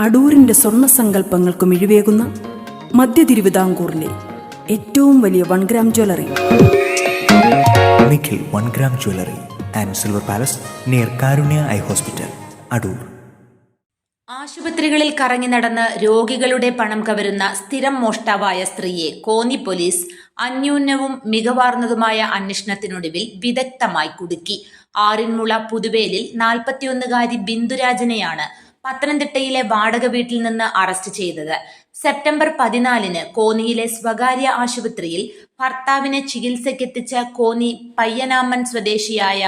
അടൂരിന്റെ സ്വർണ സങ്കല്പങ്ങൾക്ക് മിഴിവേകുന്ന മധ്യ തിരുവിതാംകൂറിലെ ഏറ്റവും വലിയ one gram jewellery Nikhil one gram jewellery and silver palace near Karunya eye hospital Adoor ആശുപത്രികളിൽ കറങ്ങി നടന്ന് രോഗികളുടെ പണം കവരുന്ന സ്ഥിരം മോഷ്ടാവായ സ്ത്രീയെ കോന്നി പോലീസ് അന്യൂന്യവും മികവാർന്നതുമായ അന്വേഷണത്തിനൊടുവിൽ വിദഗ്ധമായി കുടുക്കി. ആറിന്മുള പുതുവേലിൽ നാൽപ്പത്തിയൊന്നുകാരി ബിന്ദുരാജനെയാണ് പത്തനംതിട്ടയിലെ വാടക വീട്ടിൽ നിന്ന് അറസ്റ്റ് ചെയ്തത്. സെപ്റ്റംബർ പതിനാലിന് കോന്നിയിലെ സ്വകാര്യ ആശുപത്രിയിൽ ഭർത്താവിനെ ചികിത്സയ്ക്കെത്തിച്ച കോന്നി പയ്യനാമൻ സ്വദേശിയായ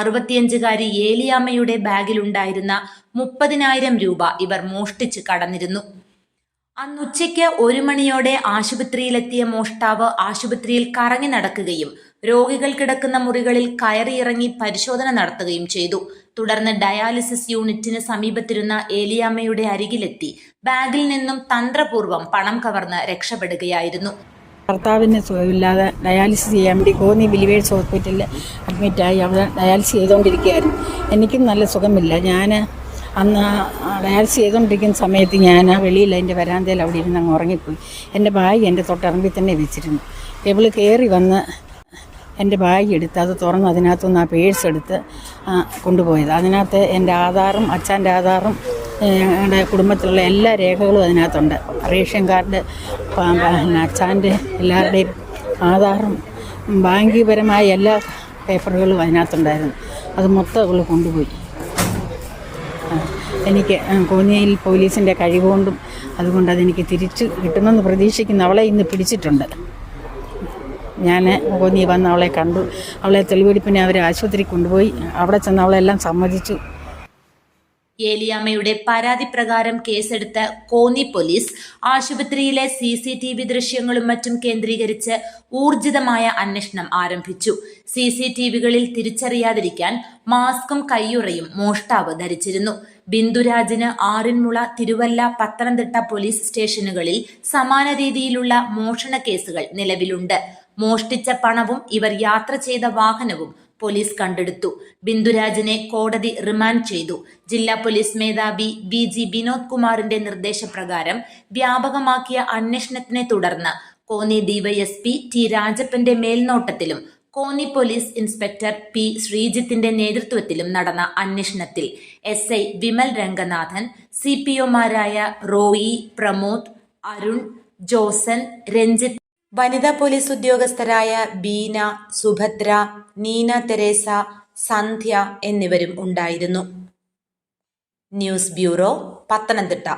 അറുപത്തിയഞ്ചുകാരി ഏലിയാമ്മയുടെ ബാഗിലുണ്ടായിരുന്ന മുപ്പതിനായിരം രൂപ ഇവർ മോഷ്ടിച്ച് കടന്നിരുന്നു. അന്നുച്ചയ്ക്ക് ഒരു മണിയോടെ ആശുപത്രിയിലെത്തിയ മോഷ്ടാവ് ആശുപത്രിയിൽ കറങ്ങി നടക്കുകയും രോഗികൾ കിടക്കുന്ന മുറികളിൽ കയറിയിറങ്ങി പരിശോധന നടത്തുകയും ചെയ്തു. തുടർന്ന് ഡയാലിസിസ് യൂണിറ്റിന് സമീപത്തിരുന്ന ഏലിയാമ്മയുടെ അരികിലെത്തി. ബാഗിൽ നിന്നും തന്ത്രപൂർവം പണം കവർന്ന് രക്ഷപ്പെടുകയായിരുന്നു. ഭർത്താവിന് സുഖമില്ലാതെ ഡയാലിസിസ് ചെയ്യാൻ വേണ്ടി കോന്നി ബിലിവേഴ്സ് ഹോസ്പിറ്റലിൽ അഡ്മിറ്റായി അവിടെ ഡയാലിസിസ് ചെയ്തുകൊണ്ടിരിക്കുകയായിരുന്നു. എനിക്കും നല്ല സുഖമില്ല. ഞാൻ അന്ന് ഡാൻസ് ചെയ്തുകൊണ്ടിരിക്കുന്ന സമയത്ത് ഞാൻ ആ വെളിയിൽ അതിന്റെ വരാന്തയിൽ അവിടെ ഇരുന്ന് അങ്ങ് ഉറങ്ങിപ്പോയി. എന്റെ ബാഗ് എന്റെ തൊട്ടറമ്പിൽ തന്നെ വെച്ചിരുന്നു. ഇവൾ കയറി വന്ന് എന്റെ ബാഗ് എടുത്ത് അത് തുറന്ന് അതിനകത്തുനിന്ന് ആ പേഴ്സ് എടുത്ത് കൊണ്ടുപോയത്. അതിനകത്ത് എന്റെ ആധാറും അച്ഛന്റെ ആധാറും ഞങ്ങളുടെ കുടുംബത്തിലുള്ള എല്ലാ രേഖകളും അതിനകത്തുണ്ട്. റേഷൻ കാർഡ് അച്ഛന്റെ എല്ലാവരുടെയും ആധാറും ബാങ്കിപരമായ എല്ലാ പേപ്പറുകളും അതിനകത്തുണ്ടായിരുന്നു. അത് മൊത്തം അവൾ കൊണ്ടുപോയി. എനിക്ക് കോന്നിയിൽ പോലീസിന്റെ കഴിവുകൊണ്ടും അതുകൊണ്ട് അതെനിക്ക് തിരിച്ചു കിട്ടുമെന്ന് പ്രതീക്ഷിക്കുന്ന അവളെ ഇന്ന് പിടിച്ചിട്ടുണ്ട്. ഞാൻ കോന്നി വന്ന് അവളെ കണ്ടു. അവളെ തെളിവെടുപ്പിനെ അവർ ആശുപത്രി കൊണ്ടുപോയി. അവിടെ ചെന്ന് അവളെല്ലാം സമ്മതിച്ചു. ഏലിയാമ്മയുടെ പരാതി പ്രകാരം കേസെടുത്ത കോന്നി പോലീസ് ആശുപത്രിയിലെ സി സി ടി വി ദൃശ്യങ്ങളും മറ്റും കേന്ദ്രീകരിച്ച് ഊർജിതമായ അന്വേഷണം ആരംഭിച്ചു. സി സി ടി വികളിൽ തിരിച്ചറിയാതിരിക്കാൻ മാസ്കും കയ്യുറയും മോഷ്ടാവ് ധരിച്ചിരുന്നു. ബിന്ദുരാജിന് ആറിന്മുള തിരുവല്ല പത്തനംതിട്ട പോലീസ് സ്റ്റേഷനുകളിൽ സമാന രീതിയിലുള്ള മോഷണ കേസുകൾ നിലവിലുണ്ട്. മോഷ്ടിച്ച പണവും ഇവർ യാത്ര ചെയ്ത വാഹനവും പോലീസ് കണ്ടെടുത്തു. ബിന്ദുരാജിനെ കോടതി റിമാൻഡ് ചെയ്തു. ജില്ലാ പോലീസ് മേധാവി ബി ജി വിനോദ് കുമാറിന്റെ നിർദ്ദേശപ്രകാരം വ്യാപകമാക്കിയ അന്വേഷണത്തിനെ തുടർന്ന് കോന്നി ഡിവൈഎസ്പി ടി രാജപ്പന്റെ മേൽനോട്ടത്തിലും കോന്നി പോലീസ് ഇൻസ്പെക്ടർ പി ശ്രീജിത്തിന്റെ നേതൃത്വത്തിലും നടന്ന അന്വേഷണത്തിൽ S I Vimal Ranganathan C P ഒമാരായ Roy Pramod Arun Josan Ranjith വനിതാ പോലീസ് ഉദ്യോഗസ്ഥരായ ബീന സുഭദ്ര നീന തെരേസ സന്ധ്യ എന്നിവരും ഉണ്ടായിരുന്നു. News bureau Pathanamthitta.